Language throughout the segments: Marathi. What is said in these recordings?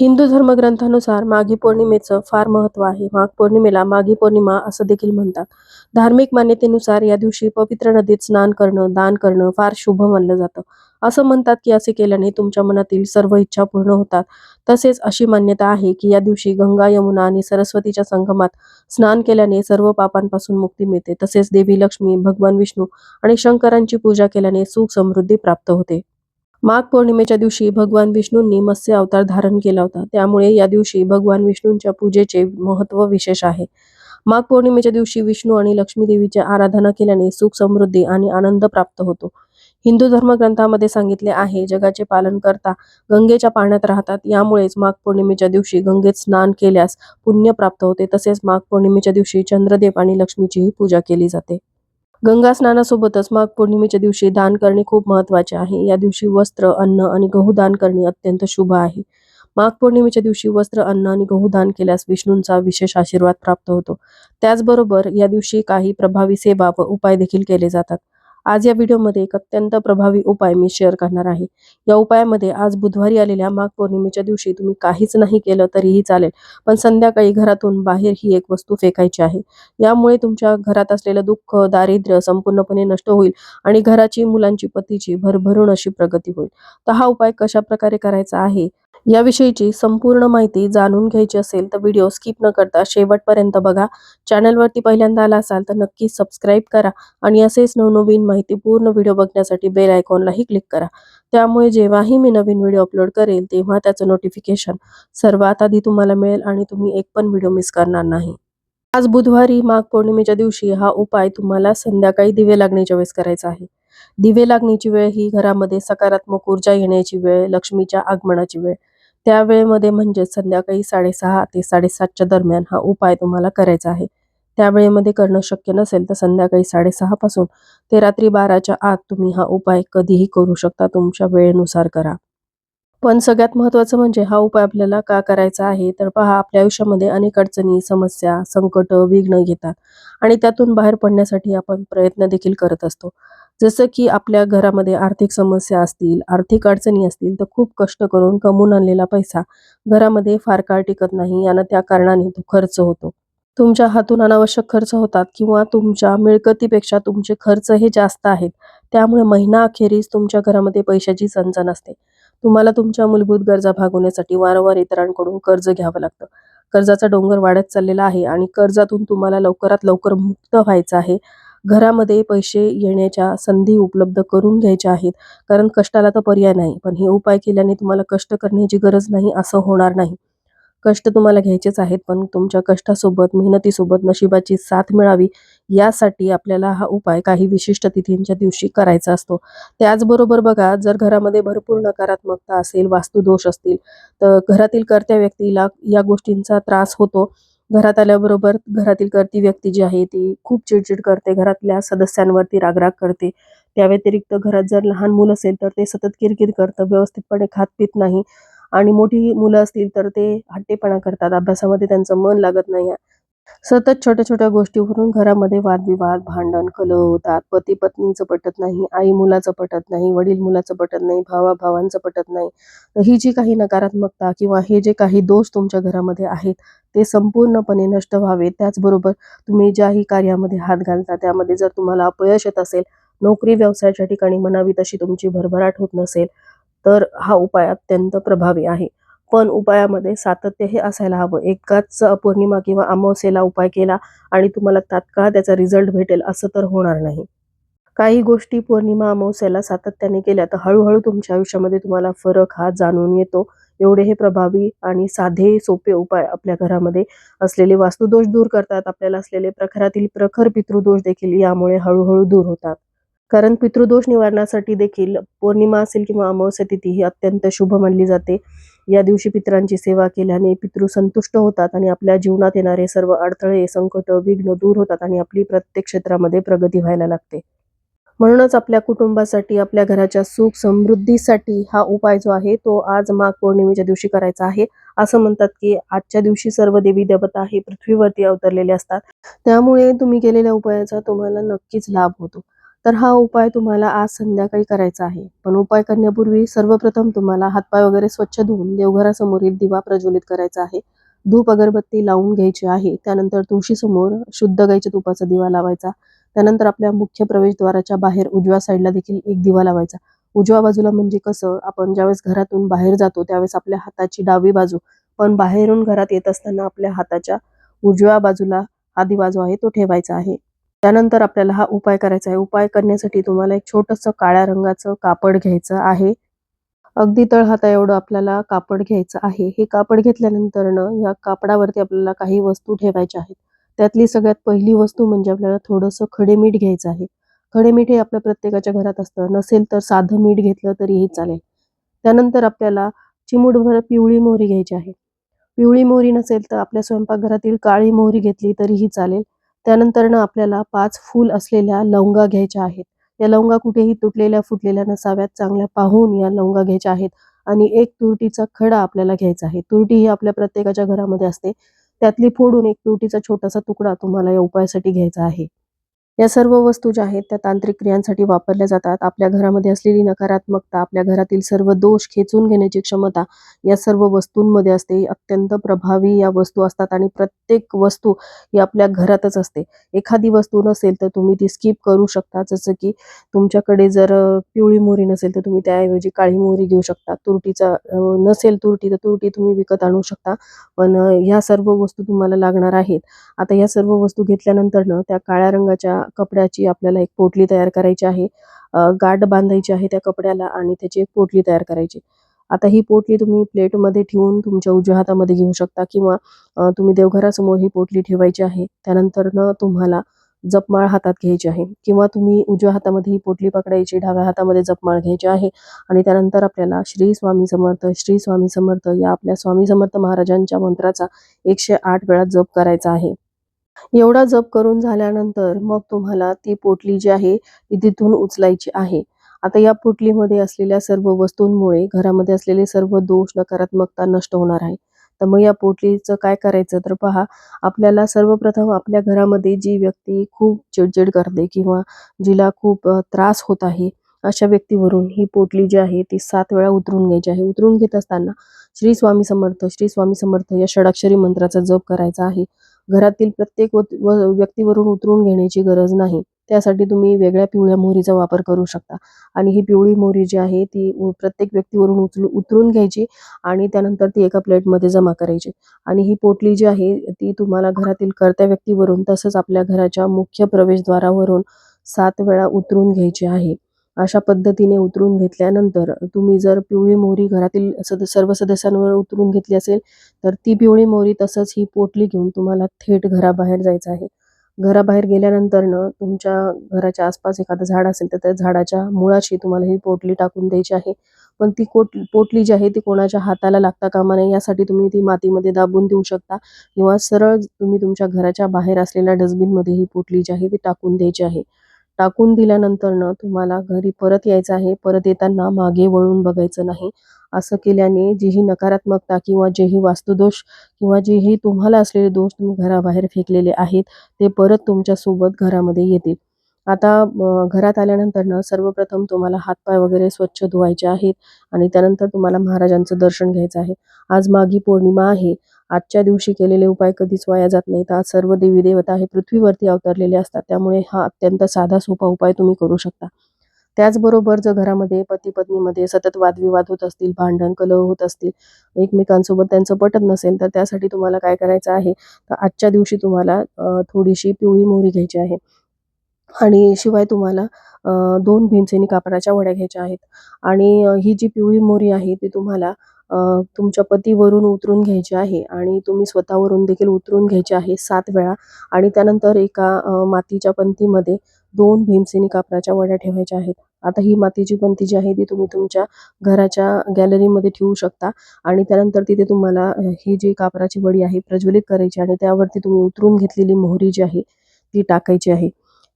हिंदू धर्मग्रंथानुसार माघी पौर्णिमेचं फार महत्त्व आहे. माघ पौर्णिमेला माघी पौर्णिमा असं देखील म्हणतात. धार्मिक मान्यतेनुसार या दिवशी पवित्र नदीत स्नान करणं दान करणं फार शुभ मानलं जातं. असं म्हणतात की असे केल्याने तुमच्या मनातील सर्व इच्छा पूर्ण होतात. तसेच अशी मान्यता आहे की या दिवशी गंगा यमुना आणि सरस्वतीच्या संगमात स्नान केल्याने सर्व पापांपासून मुक्ती मिळते. तसेच देवी लक्ष्मी भगवान विष्णू आणि शंकरांची पूजा केल्याने सुख समृद्धी प्राप्त होते. माघ पौर्णिमेच्या दिवशी भगवान विष्णूंनी मत्स्य अवतार धारण केला होता. त्यामुळे या दिवशी भगवान विष्णूंच्या पूजेचे महत्त्व विशेष आहे. माघ पौर्णिमेच्या दिवशी विष्णू आणि लक्ष्मी देवीची आराधना केल्याने सुख समृद्धी आणि आनंद प्राप्त होतो. हिंदू धर्मग्रंथामध्ये सांगितले आहे जगाचे पालन करता गंगेच्या पाण्यात राहतात यामुळेच माघ पौर्णिमेच्या दिवशी गंगेत स्नान केल्यास पुण्य प्राप्त होते. तसेच माघ पौर्णिमेच्या दिवशी चंद्रदेव आणि लक्ष्मीचीही पूजा केली जाते. गंगा स्नानासोबतच माघ पौर्णिमेच्या दिवशी दान करणे खूप महत्त्वाचे आहे. या दिवशी वस्त्र अन्न आणि गहू दान करणे अत्यंत शुभ आहे. माघ पौर्णिमेच्या दिवशी वस्त्र अन्न आणि गहू दान केल्यास विष्णूंचा विशेष आशीर्वाद प्राप्त होतो. त्याचबरोबर या दिवशी काही प्रभावी सेवा व उपाय देखील केले जातात. आज या व्हिडिओमध्ये एक अत्यंत प्रभावी उपाय मी शेअर करणार आहे. या उपायामध्ये आज बुधवारी आलेल्या माघ पौर्णिमेच्या दिवशी तुम्ही काहीच नाही केलं तरीही चालेल पण संध्याकाळी घरातून बाहेर ही एक वस्तू फेकायची आहे. यामुळे तुमच्या घरात असलेलं दुःख दारिद्र्य संपूर्णपणे नष्ट होईल आणि घराची मुलांची पतीची भरभरून अशी प्रगती होईल. तर हा उपाय कशा प्रकारे करायचा आहे? याविषयीची संपूर्ण माहिती जाणून घ्यायची असेल तर व्हिडिओ स्किप न करता शेवटपर्यंत बघा. चॅनलवरती पहिल्यांदा आला असाल तर नक्की सबस्क्राईब करा आणि असेच नवनवीन माहितीपूर्ण व्हिडिओ बघण्यासाठी बेल आयकॉनलाही क्लिक करा. त्यामुळे जेव्हाही मी नवीन व्हिडिओ अपलोड करेल तेव्हा त्याचं नोटिफिकेशन सर्वात आधी तुम्हाला मिळेल आणि तुम्ही एक पण व्हिडिओ मिस करणार नाही. आज बुधवारी माघ पौर्णिमेच्या दिवशी हा उपाय तुम्हाला संध्याकाळी दिवे लागण्याच्या वेळेस करायचा आहे. दिवे लागण्याची वेळ ही घरामध्ये सकारात्मक ऊर्जा येण्याची वेळ लक्ष्मीच्या आगमनाची वेळ त्या वेळेमध्ये म्हणजेच संध्याकाळी साडेसहा ते साडेसातच्या दरम्यान हा उपाय तुम्हाला करायचा आहे. त्या वेळेमध्ये करणं शक्य नसेल तर संध्याकाळी साडेसहा पासून ते रात्री बाराच्या आत तुम्ही हा उपाय कधीही करू शकता. तुमच्या वेळेनुसार करा. पण सगळ्यात महत्त्वाचं म्हणजे हा उपाय आपल्याला का करायचा आहे? तर पहा आपल्या आयुष्यामध्ये अनेक अडचणी समस्या संकट विघ्न घेतात आणि त्यातून बाहेर पडण्यासाठी आपण प्रयत्न देखील करत असतो. जसं की आपल्या घरामध्ये आर्थिक समस्या असतील आर्थिक अडचणी असतील तर खूप कष्ट करून कमवून आणलेला पैसा घरामध्ये फार काळ टिकत नाही आणि त्या कारणाने तो खर्च होतो. तुमच्या हातून अनावश्यक खर्च होतात किंवा तुमच्या मिळकतीपेक्षा तुमचे खर्च हे जास्त आहेत त्यामुळे महिना अखेरीस तुमच्या घरामध्ये पैशाची चणचण असते. तुम्हाला तुमच्या मूलभूत गरजा भागवण्यासाठी वारंवार इतरांकडून कर्ज घ्यावं लागतं. कर्जाचा डोंगर वाढत चाललेला आहे आणि कर्जातून तुम्हाला लवकरात लवकर मुक्त व्हायचं आहे घरामध्ये पैसे येण्याच्या संधी उपलब्ध करून घ्यायच्या आहेत. कारण कष्टाला तर पर्याय नाही. पण हे उपाय केल्याने तुम्हाला कष्ट करण्याची गरज नाही असं होणार नाही. कष्ट तुम्हाला घ्यायचेच आहेत पण तुमच्या कष्टासोबत मेहनतीसोबत नशिबाची साथ मिळावी यासाठी आपल्याला हा उपाय काही विशिष्ट तिथींच्या दिवशी करायचा असतो. त्याचबरोबर बघा जर घरामध्ये भरपूर नकारात्मकता असेल वास्तुदोष असतील तर घरातील कर्त्या व्यक्तीला या गोष्टींचा त्रास होतो. घरात आल्याबरोबर घरातील करती व्यक्ती जी आहे ती खूप चिडचिड करते घरातल्या सदस्यांवरती रागराग करते. त्या व्यतिरिक्त घरात जर लहान मुलं असेल तर ते सतत किरकिर करतं व्यवस्थितपणे खात पित नाही. आणि मोठी मुलं असतील तर ते हट्टेपणा करतात. अभ्यासामध्ये त्यांचं मन लागत नाही. सतत छोट्या छोट्या गोष्टीवरून घरामध्ये वादविवाद भांडण कलह होतात. पती पत्नीचं पटत नाही आई मुलाचं पटत नाही वडील मुलाचं पटत नाही भावा भावांचं पटत नाही. तर ही जी काही नकारात्मकता किंवा हे जे काही दोष तुमच्या घरामध्ये आहेत ते संपूर्णपणे नष्ट व्हावे. त्याचबरोबर तुम्ही ज्याही कार्यामध्ये हात घालता त्यामध्ये जर तुम्हाला अपयश येत असेल नोकरी व्यवसायाच्या ठिकाणी म्हणावी तशी तुमची भरभराट होत नसेल तर हा उपाय अत्यंत प्रभावी आहे. पण उपायामध्ये सातत्य हे असायला हवं. एकाच पौर्णिमा किंवा अमावस्येला उपाय केला आणि तुम्हाला तात्काळ त्याचा रिझल्ट भेटेल असं तर होणार नाही. काही गोष्टी पौर्णिमा अमावस्येला सातत्याने केल्या तर हळूहळू तुमच्या आयुष्यामध्ये तुम्हाला फरक हा जाणून येतो. एवढे हे प्रभावी आणि साधे सोपे उपाय आपल्या घरामध्ये असलेले वास्तुदोष दूर करतात. आपल्याला असलेले प्रखरातील प्रखर पितृदोष देखील यामुळे हळूहळू दूर होतात. कारण पितृदोष निवारणासाठी देखील पौर्णिमा असेल किंवा अमावस्या तिथी ही अत्यंत शुभ मानली जाते. या दिवशी पितरांची सेवा केल्याने पितृ संतुष्ट होतात आणि आपल्या जीवनात येणारे सर्व अडथळे संकट विघ्न दूर होतात आणि आपली प्रत्येक क्षेत्रामध्ये प्रगती व्हायला लागते. म्हणूनच आपल्या कुटुंबासाठी आपल्या घराच्या सुख समृद्धीसाठी हा उपाय जो आहे तो आज माघ पौर्णिमेच्या दिवशी करायचा आहे. असं म्हणतात की आजच्या दिवशी सर्व देवी देवता हे पृथ्वीवरती अवतरलेले असतात. त्यामुळे तुम्ही केलेल्या उपायाचा तुम्हाला नक्कीच लाभ होतो. तर हा उपाय तुम्हाला आज संध्याकाळी करायचा आहे. पण उपाय करण्यापूर्वी सर्वप्रथम तुम्हाला हातपाय वगैरे स्वच्छ धुवून देवघरासमोरील दिवा प्रज्वलित करायचा आहे. धूप अगरबत्ती लावून घ्यायची आहे. त्यानंतर तुळशीसमोर शुद्ध गाईच्या तुपाचा दिवा लावायचा. त्यानंतर आपल्या मुख्य प्रवेशद्वाराच्या बाहेर उजव्या साईडला देखील एक दिवा लावायचा. उजव्या बाजूला म्हणजे कसं? आपण ज्यावेळेस घरातून बाहेर जातो त्यावेळेस आपल्या हाताची डावी बाजू. पण बाहेरून घरात येत असताना आपल्या हाताच्या उजव्या बाजूला हा दिवा जो आहे तो ठेवायचा आहे. त्यानंतर आपल्याला हा उपाय करायचा आहे. उपाय करण्यासाठी तुम्हाला एक छोटंसं काळ्या रंगाचं कापड घ्यायचं आहे. अगदी तळ हाता एवढं आपल्याला कापड घ्यायचं आहे. हे कापड घेतल्यानंतर या कापडावरती आपल्याला काही वस्तू ठेवायच्या आहेत. त्यातली सगळ्यात पहिली वस्तू म्हणजे आपल्याला थोडंसं खडे मीठ घ्यायचं आहे. खडे मीठ हे आपल्या प्रत्येकाच्या घरात असतं. नसेल तर साधं मीठ घेतलं तरीही चालेल. त्यानंतर आपल्याला चिमूटभर पिवळी मोहरी घ्यायची आहे. पिवळी मोहरी नसेल तर आपल्या स्वयंपाकघरातील काळी मोहरी घेतली तरीही चालेल. त्यानंतर ना आपल्याला पाच फूल असलेल्या लवंगा घ्यायच्या आहेत. या लवंगा कुठेही तुटलेल्या फुटलेल्या नसाव्यात चांगल्या पाहून या लवंगा घ्यायच्या आहेत. आणि एक तुरटीचा खडा आपल्याला घ्यायचा आहे. तुरटी ही आपल्या प्रत्येकाच्या घरामध्ये असते. त्यातली फोडून एक तुरटीचा छोटासा तुकडा तुम्हाला या उपायासाठी घ्यायचा आहे. या सर्व वस्तू ज्या आहेत त्या तांत्रिक क्रियांसाठी वापरल्या जातात. आपल्या घरामध्ये असलेली नकारात्मकता आपल्या घरातील सर्व दोष खेचून घेण्याची क्षमता या सर्व वस्तूंमध्ये असते. अत्यंत प्रभावी या वस्तू असतात आणि प्रत्येक वस्तू ही आपल्या घरातच असते. एखादी वस्तू नसेल तर तुम्ही ती स्किप करू शकता. जसं की तुमच्याकडे जर पिवळी मोहरी नसेल तर तुम्ही त्याऐवजी काळी मोहरी घेऊ शकता. तुरटीचा नसेल तुरटी तर तुरटी तुम्ही विकत आणू शकता. पण ह्या सर्व वस्तू तुम्हाला लागणार आहेत. आता या सर्व वस्तू घेतल्यानंतर ना त्या काळ्या रंगाच्या कपड्याची आपल्याला एक पोटली तयार करायची आहे. गाठ बांधायची आहे त्या कपड्याला आणि त्याची एक पोटली तयार करायची. आता ही पोटली तुम्ही प्लेटमध्ये ठेवून तुमच्या उजव्या हातामध्ये घेऊ शकता किंवा तुम्ही देवघरासमोर ही पोटली ठेवायची आहे. त्यानंतर न तुम्हाला जपमाळ हातात घ्यायची आहे किंवा तुम्ही उजव्या हातामध्ये ही पोटली पकडायची डाव्या हातामध्ये जपमाळ घ्यायची आहे आणि त्यानंतर आपल्याला श्री स्वामी समर्थ श्री स्वामी समर्थ या आपल्या स्वामी समर्थ महाराजांच्या मंत्राचा एकशे आठ वेळा जप करायचा आहे. एवढा जप करून झाल्यानंतर मग तुम्हाला ती पोटली जी आहे ती तिथून उचलायची आहे. आता या पोटलीमध्ये असलेल्या सर्व वस्तूंमुळे घरामध्ये असलेले सर्व दोष नकारात्मकता नष्ट होणार आहे. तर मग या पोटलीचं काय करायचं तर पहा आपल्याला सर्वप्रथम आपल्या घरामध्ये जी व्यक्ती खूप चिडचिड करते किंवा जिला खूप त्रास होत आहे अशा व्यक्तीवरून ही पोटली जी आहे ती सात वेळा उतरून घ्यायची आहे. उतरून घेत असताना श्री स्वामी समर्थ श्री स्वामी समर्थ या षडाक्षरी मंत्राचा जप करायचा आहे. घरातील प्रत्येक वत- व- व्यक्तीवरून उतरून घेण्याची गरज नाही. त्यासाठी तुम्ही वेगळ्या पिवळ्या मोहरीचा वापर करू शकता. आणि ही पिवळी मोहरी जी आहे ती प्रत्येक व्यक्तीवरून उचलू उतरून घ्यायची आणि त्यानंतर ती एका प्लेटमध्ये जमा करायची. आणि ही पोटली जी आहे ती तुम्हाला घरातील कर्त्या व्यक्तीवरून तसंच आपल्या घराच्या मुख्य प्रवेशद्वारावरून सात वेळा उतरून घ्यायची आहे. अशा पद्धतीने उतरून घेतल्यानंतर तुम्ही जर पिवळी मोहरी घरातील सद सर्व सदस्यांवर उतरून घेतली असेल तर ती पिवळी मोहरी तसंच ही पोटली घेऊन तुम्हाला थेट घराबाहेर जायचं आहे. घराबाहेर गेल्यानंतर न तुमच्या घराच्या आसपास एखादं झाड असेल तर त्या झाडाच्या मुळाशी तुम्हाला ही पोटली टाकून द्यायची आहे. पण ती कोट पोटली जी आहे ती कोणाच्या हाताला लागता कामा नये यासाठी तुम्ही ती मातीमध्ये दाबून देऊ शकता किंवा सरळ तुम्ही तुमच्या घराच्या बाहेर असलेल्या डस्टबिनमध्ये ही पोटली जी आहे ती टाकून द्यायची आहे. टाकून दिल्यानंतर तुम्हाला घरी परत यायचं आहे. परत येताना मागे वळून बघायचं नाही. असं केल्याने जी ही नकारात्मकता किंवा जेही वास्तुदोष किंवा जेही तुम्हाला असलेले दोष तुम्ही घराबाहेर फेकलेले आहेत ते परत तुमच्यासोबत घरामध्ये येतील. आता घरात आल्यानंतर ना सर्वप्रथम तुम्हाला हातपाय वगैरे स्वच्छ धुवायचे आहेत आणि त्यानंतर तुम्हाला महाराजांचं दर्शन घ्यायचं आहे. आज माघी पौर्णिमा आहे. आजच्या दिवशी केलेले उपाय कधीच वाया जात नाहीत. आज सर्व देवी देवता हे पृथ्वीवरती अवतरलेले असतात. त्यामुळे हा अत्यंत साधा सोपा उपाय तुम्ही करू शकता. त्याचबरोबर जर घरामध्ये पती पत्नीमध्ये सतत वादविवाद होत असतील भांडण कलह होत असतील एकमेकांसोबत त्यांचं पटत नसेल तर त्यासाठी तुम्हाला काय करायचं आहे? तर आजच्या दिवशी तुम्हाला थोडीशी पिवळी मोहरी घ्यायची आहे. आणि शिवाय तुम्हाला दोन भीमसेनी कापडाच्या वड्या घ्यायच्या आहेत. आणि ही जी पिवळी मोहरी आहे ती तुम्हाला तुमच्या पतीवरून उतरून घ्यायचे आहे आणि तुम्ही स्वतःवरून देखील उतरून घ्यायचे आहे सात वेळा आणि त्यानंतर एका मातीच्या पंतीमध्ये दोन भीमसेनी कापडाच्या वड्या ठेवायच्या आहेत. आता ही मातीची पंती जी आहे ती तुम्ही तुमच्या घराच्या गॅलरीमध्ये ठेवू शकता आणि त्यानंतर तिथे तुम्हाला ही जी कापराची वडी आहे प्रज्वलित करायची आणि त्यावरती तुम्ही उतरून घेतलेली मोहरी जी आहे ती टाकायची आहे.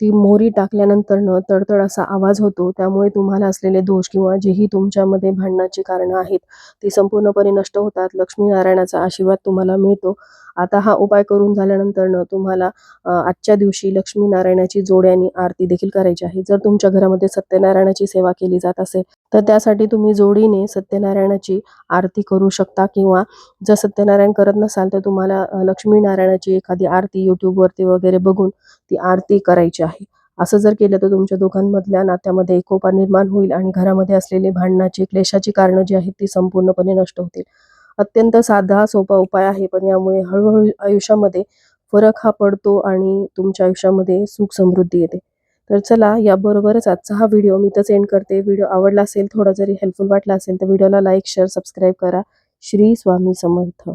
ती मोहरी टाकल्यानंतरनं तडतड असा आवाज होतो. त्यामुळे तुम्हाला असलेले दोष किंवा जेही तुमच्यामध्ये भांडणाची कारणं आहेत ती संपूर्णपणे नष्ट होतात. लक्ष्मीनारायणाचा आशीर्वाद तुम्हाला मिळतो. आता हा उपाय करून झाल्यानंतरनं तुम्हाला आजच्या दिवशी लक्ष्मीनारायणाची जोड्यानी आरती देखील करायची आहे. जर तुमच्या घरामध्ये सत्यनारायणाची सेवा केली जात असेल तर त्यासाठी तुम्ही जोडीने सत्यनारायणाची आरती करू शकता किंवा जर सत्यनारायण करत नसाल तर तुम्हाला लक्ष्मीनारायणाची एखादी आरती यूट्यूबवरती वगैरे बघून ती आरती करायची आहे. असं जर केलं तर तुमच्या दोघांमधल्या नात्यामध्ये एकोपा निर्माण होईल आणि घरामध्ये असलेले भांडणाची क्लेशाची कारणं जी आहेत ती संपूर्णपणे नष्ट होतील. अत्यंत साधा सोपा उपाय आहे. पण यामुळे हळूहळू आयुष्यामध्ये फरक हा पडतो आणि तुमच्या आयुष्यामध्ये सुख समृद्धी येते. तर चला याबरोबरच आजचा हा व्हिडिओ मी तर एंड करते. व्हिडिओ आवडला असेल थोडा जरी हेल्पफुल वाटला असेल तर व्हिडिओला लाईक शेअर सबस्क्राईब करा. श्री स्वामी समर्थ.